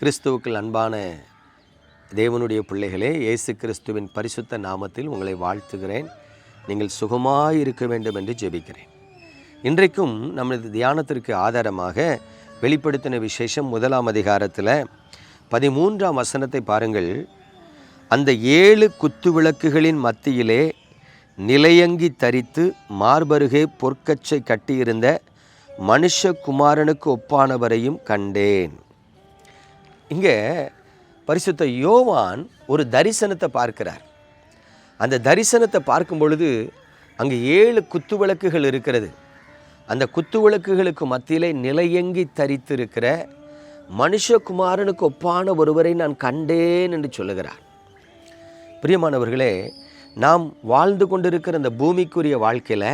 கிறிஸ்துவுக்குள் அன்பான தேவனுடைய பிள்ளைகளே இயேசு கிறிஸ்துவின் பரிசுத்த நாமத்தில் உங்களை வாழ்த்துகிறேன். நீங்கள் சுகமாய் இருக்க வேண்டும் என்று ஜெபிக்கிறேன். இன்றைக்கும் நமது தியானத்திற்கு ஆதாரமாக வெளிப்படுத்தின விசேஷம் முதலாம் அதிகாரத்தில் பதிமூன்றாம் வசனத்தை பாருங்கள். அந்த ஏழு குத்து விளக்குகளின் மத்தியிலே நிலையங்கி தரித்து மார்பருகே பொற்கச்சை கட்டியிருந்த மனுஷகுமாரனுக்கு ஒப்பானவரையும் கண்டேன். இங்கே பரிசுத்த யோவான் ஒரு தரிசனத்தை பார்க்கிறார். அந்த தரிசனத்தை பார்க்கும் பொழுது அங்கே ஏழு குத்து விளக்குகள் இருக்கிறது. அந்த குத்து விளக்குகளுக்கு மத்தியிலே நிலையங்கி தரித்திருக்கிற மனுஷகுமாரனுக்கு ஒப்பான ஒருவரை நான் கண்டேன் என்று சொல்லுகிறார். பிரியமானவர்களே நாம் வாழ்ந்து கொண்டிருக்கிற அந்த பூமிக்குரிய வாழ்க்கையில்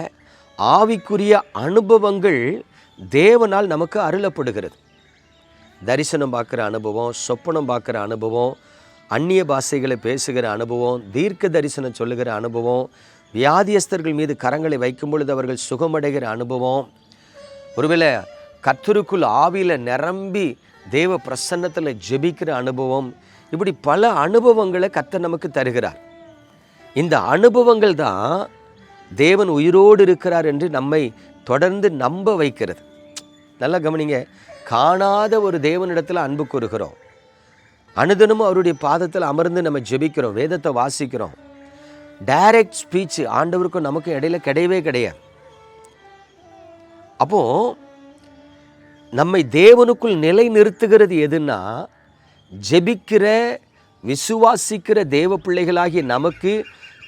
ஆவிக்குரிய அனுபவங்கள் தேவனால் நமக்கு அருளப்படுகிறது. தரிசனம் பார்க்குற அனுபவம் சொப்பனம் பார்க்குற அனுபவம் அந்நிய பாஷைகளை பேசுகிற அனுபவம் தீர்க்க தரிசனம் சொல்லுகிற அனுபவம் வியாதியஸ்தர்கள் மீது கரங்களை வைக்கும் பொழுது அவர்கள் சுகமடைகிற அனுபவம். ஒருவேளை கத்தருக்குள் ஆவியில் நிரம்பி தேவ பிரசன்னத்தில் ஜெபிக்கிற அனுபவம் இப்படி பல அனுபவங்களை கத்தர் நமக்கு தருகிறார். இந்த அனுபவங்கள் தான் தேவன் உயிரோடு இருக்கிறார் என்று நம்மை தொடர்ந்து நம்ப வைக்கிறது. நல்லா கவனிங்க. காணாத ஒரு தேவனிடத்தில் அன்பு கூறுகிறோம். அனுதினமும் அவருடைய பாதத்தில் அமர்ந்து நம்ம ஜெபிக்கிறோம் வேதத்தை வாசிக்கிறோம். டைரக்ட் ஸ்பீச் ஆண்டவருக்கும் நமக்கு இடையில கிடையவே கிடையாது. அப்போ நம்மை தேவனுக்குள் நிலை நிறுத்துகிறது எதுன்னா ஜெபிக்கிற விசுவாசிக்கிற தேவ பிள்ளைகளாகி நமக்கு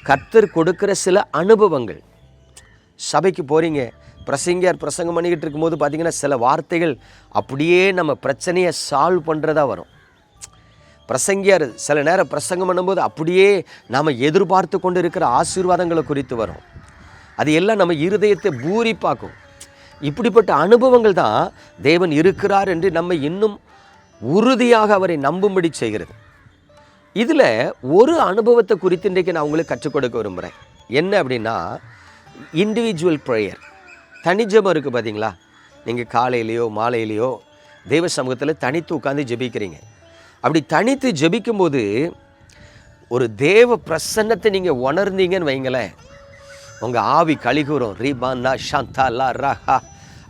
கத்தர் கொடுக்கிற சில அனுபவங்கள். சபைக்கு போகிறீங்க பிரசங்கியார் பிரசங்கம் பண்ணிக்கிட்டு இருக்கும்போது பார்த்தீங்கன்னா சில வார்த்தைகள் அப்படியே நம்ம பிரச்சனையை சால்வ் பண்ணுறதா வரும். பிரசங்கியார் சில நேரம் பிரசங்கம் பண்ணும்போது அப்படியே நாம் எதிர்பார்த்து கொண்டு இருக்கிற ஆசீர்வாதங்களை குறித்து வரும். அது எல்லாம் நம்ம இருதயத்தை பூரிப்பாக்கும். இப்படிப்பட்ட அனுபவங்கள் தான் தேவன் இருக்கிறார் என்று நம்ம இன்னும் உறுதியாக அவரை நம்பும்படி செய்கிறது. இதில் ஒரு அனுபவத்தை குறித்து இன்றைக்கு நான் உங்களுக்கு கற்றுக் கொடுக்க விரும்புகிறேன் என்ன அப்படின்னா இண்டிவிஜுவல் ப்ரேயர் தனிஜபம் இருக்குது பார்த்தீங்களா நீங்கள் காலையிலையோ மாலையிலையோ தெய்வ சமூகத்தில் தனித்து உட்காந்து ஜெபிக்கிறீங்க. அப்படி தனித்து ஜெபிக்கும்போது ஒரு தேவ பிரசன்னத்தை நீங்கள் உணர்ந்தீங்கன்னு வைங்களேன். உங்கள் ஆவி கழிகூறும் ரீபான்னா ஷாந்தா லா ரஹா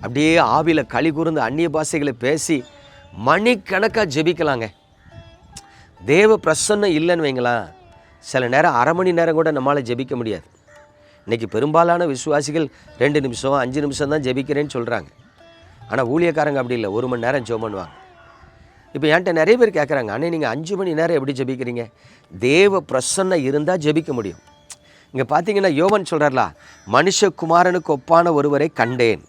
அப்படியே ஆவியில் கழிகூர்ந்து அந்நிய பாஷைகளை பேசி மணிக்கணக்காக ஜெபிக்கலாங்க. தேவ பிரசன்னம் இல்லைன்னு வைங்களேன். சில நேரம் அரை மணி நேரம் கூட நம்மளால் ஜெபிக்க முடியாது. இன்றைக்கி பெரும்பாலான விசுவாசிகள் ரெண்டு நிமிஷம் அஞ்சு நிமிஷம் தான் ஜெபிக்கிறேன்னு சொல்கிறாங்க ஆனால் ஊழியக்காரங்க அப்படி இல்லை. ஒரு மணி நேரம் ஜெபம் பண்ணுவாங்க. இப்போ என்கிட்ட நிறைய பேர் கேட்குறாங்க அண்ணே நீங்கள் அஞ்சு மணி நேரம் எப்படி ஜெபிக்கிறீங்க? தேவ பிரசன்னம் இருந்தால் ஜெபிக்க முடியும். இங்கே பார்த்தீங்கன்னா யோவன் சொல்கிறார்லா மனுஷகுமாரனுக்கு ஒப்பான ஒருவரை கண்டேன்.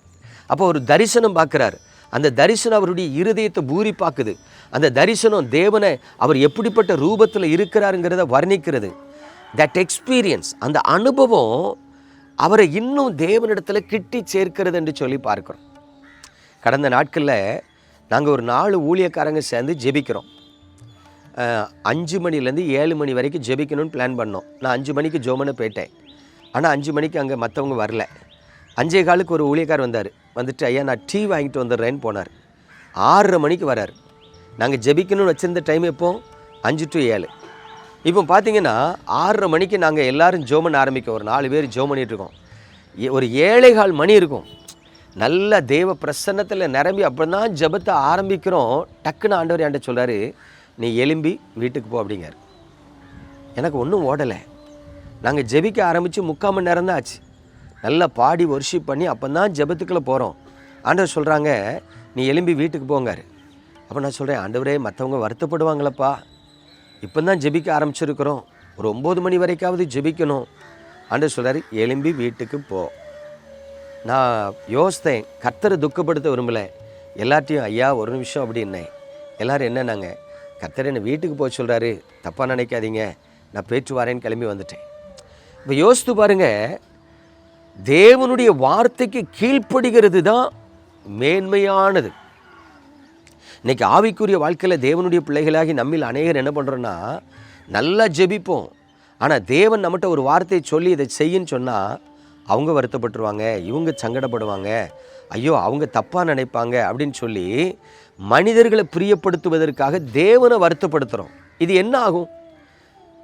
அப்போ ஒரு தரிசனம் பார்க்குறாரு அந்த தரிசனம் அவருடைய இருதயத்தை பூரி பார்க்குது அந்த தரிசனம் தேவனை அவர் எப்படிப்பட்ட ரூபத்தில் இருக்கிறாருங்கிறத வர்ணிக்கிறது. தட் எக்ஸ்பீரியன்ஸ் அந்த அனுபவம் அவரை இன்னும் தேவனிடத்தில் கிட்டி சேர்க்கிறது என்று சொல்லி பார்க்குறோம். கடந்த நாட்களில் நாங்கள் ஒரு நாலு ஊழியக்காரங்க சேர்ந்து ஜெபிக்கிறோம். அஞ்சு மணிலேருந்து ஏழு மணி வரைக்கும் ஜெபிக்கணும்னு பிளான் பண்ணோம். நான் அஞ்சு மணிக்கு ஜோமனை போயிட்டேன். ஆனால் அஞ்சு மணிக்கு அங்கே மற்றவங்க வரல. அஞ்சே காலுக்கு ஒரு ஊழியக்கார் வந்தார். வந்துட்டு ஐயா நான் டீ வாங்கிட்டு வந்துடுறேன்னு போனார். ஆறரை மணிக்கு வரார். நாங்கள் ஜெபிக்கணும்னு வச்சுருந்த டைம் எப்போ? அஞ்சு டு ஏழு. இப்போ பார்த்தீங்கன்னா ஆறரை மணிக்கு நாங்கள் எல்லாரும் ஜோமன் ஆரம்பிக்க ஒரு நாலு பேர் ஜோ பண்ணிகிட்ருக்கோம் இருக்கோம். ஏ- ஒரு ஏழைகால் மணி இருக்கும். நல்ல தெய்வ பிரசன்னத்தில் நிரம்பி அப்படி தான் ஜெபத்தை ஆரம்பிக்கிறோம். டக்குன்னு ஆண்டவர் என்கிட்ட சொல்கிறாரு நீ எலும்பி வீட்டுக்கு போ அப்படிங்கார் எனக்கு ஒன்றும் ஓடலை. நாங்கள் ஜெபிக்க ஆரம்பித்து முக்கால் மணி நேரம் தான் ஆச்சு. நல்லா பாடி ஒர்ஷிப் பண்ணி அப்போ தான் ஜெபத்துக்குள்ளே போகிறோம் ஆண்டவர் சொல்கிறாங்க நீ எலும்பி வீட்டுக்கு போங்கார். அப்போ நான் சொல்கிறேன் ஆண்டவரே மற்றவங்க வருத்தப்படுவாங்களப்பா. இப்போ தான் ஜெபிக்க ஆரம்பிச்சிருக்கிறோம். ஒரு ஒம்பது மணி வரைக்காவது ஜெபிக்கணும். அன்று சொல்கிறாரு எலும்பி வீட்டுக்கு போ. நான் யோசித்தேன் கர்த்தரை துக்கப்படுத்த விரும்பலை. எல்லாத்தையும் ஐயா ஒரு நிமிஷம் அப்படின்னேன் எல்லாரும் என்னன்னாங்க? கர்த்தர் என்னை வீட்டுக்கு போக சொல்கிறாரு தப்பாக நினைக்காதீங்க. நான் பேச்சு வரேன்னு கிளம்பி வந்துட்டேன். இப்போ யோசித்து பாருங்க தேவனுடைய வார்த்தைக்கு கீழ்ப்படுகிறது தான் மேன்மையானது. இன்றைக்கி ஆவிக்குரிய வாழ்க்கையில் தேவனுடைய பிள்ளைகளாகி நம்மில் அநேகர் என்ன பண்ணுறோன்னா நல்லா ஜெபிப்போம். ஆனால் தேவன் நம்மகிட்ட ஒரு வார்த்தையை சொல்லி இதை செய்யுன்னு சொன்னால் அவங்க வருத்தப்பட்டுருவாங்க இவங்க சங்கடப்படுவாங்க ஐயோ அவங்க தப்பாக நினைப்பாங்க அப்படின்னு சொல்லி மனிதர்களை பிரியப்படுத்துவதற்காக தேவனை வருத்தப்படுத்துகிறோம் இது என்ன ஆகும்?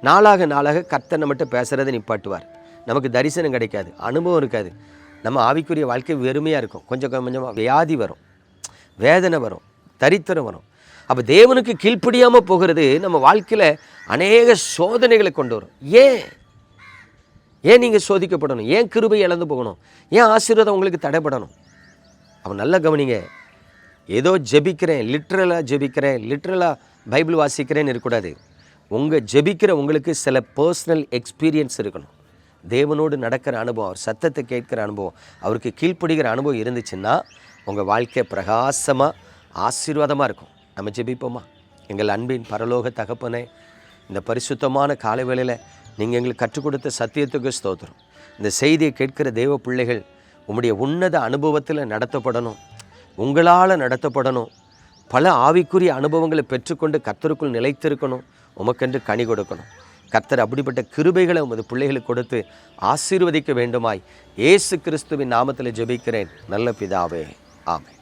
நாளாக நாளாக கர்த்தர் நம்மகிட்ட பேசுகிறத நிப்பாட்டுவார். நமக்கு தரிசனம் கிடைக்காது அனுபவம் இருக்காது. நம்ம ஆவிக்குரிய வாழ்க்கை வெறுமையாக இருக்கும். கொஞ்சம் கொஞ்சமாக வியாதி வரும். வேதனை வரும். தரித்திரம் வரும். அப்போ தேவனுக்கு கீழ்ப்படியாமல் போகிறது நம்ம வாழ்க்கையில் அநேக சோதனைகளை கொண்டு வரும். ஏன்? ஏன் நீங்கள் சோதிக்கப்படணும்? ஏன் கிருபை இழந்து போகணும்? ஏன் ஆசீர்வாதம் உங்களுக்கு தடைப்படணும்? அவன் நல்லா கவனிங்க. ஏதோ ஜெபிக்கிறேன் லிட்ரலாக ஜெபிக்கிறேன் லிட்ரலாக பைபிள் வாசிக்கிறேன்னு இருக்கக்கூடாது. உங்கள் ஜெபிக்கிற உங்களுக்கு சில பர்சனல் எக்ஸ்பீரியன்ஸ் இருக்கணும். தேவனோடு நடக்கிற அனுபவம் அவர் சத்தத்தை கேட்கிற அனுபவம் அவருக்கு கீழ்ப்படுகிற அனுபவம் இருந்துச்சுன்னா உங்கள் வாழ்க்கை பிரகாசமாக ஆசீர்வாதமாக இருக்கும். நம்ம ஜெபிப்போமா? எங்கள் அன்பின் பரலோக தகப்பனே இந்த பரிசுத்தமான காலை வேளையில் நீங்கள் எங்களுக்கு கற்றுக் கொடுத்த சத்தியத்துக்கு ஸ்தோத்திரம். இந்த செய்தியை கேட்கிற தெய்வ பிள்ளைகள் உம்முடைய உன்னத அனுபவத்தில் நடத்தப்படணும். உங்களால் நடத்தப்படணும். பல ஆவிக்குரிய அனுபவங்களை பெற்றுக்கொண்டு கத்தருக்குள் நிலைத்திருக்கணும். உமக்கென்று கனி கொடுக்கணும். கர்த்தர் அப்படிப்பட்ட கிருபைகளை உமது பிள்ளைகளுக்கு கொடுத்து ஆசீர்வதிக்க வேண்டுமாய். இயேசு கிறிஸ்துவின் நாமத்தில் ஜெபிக்கிறேன். நல்ல பிதாவே. ஆமென்.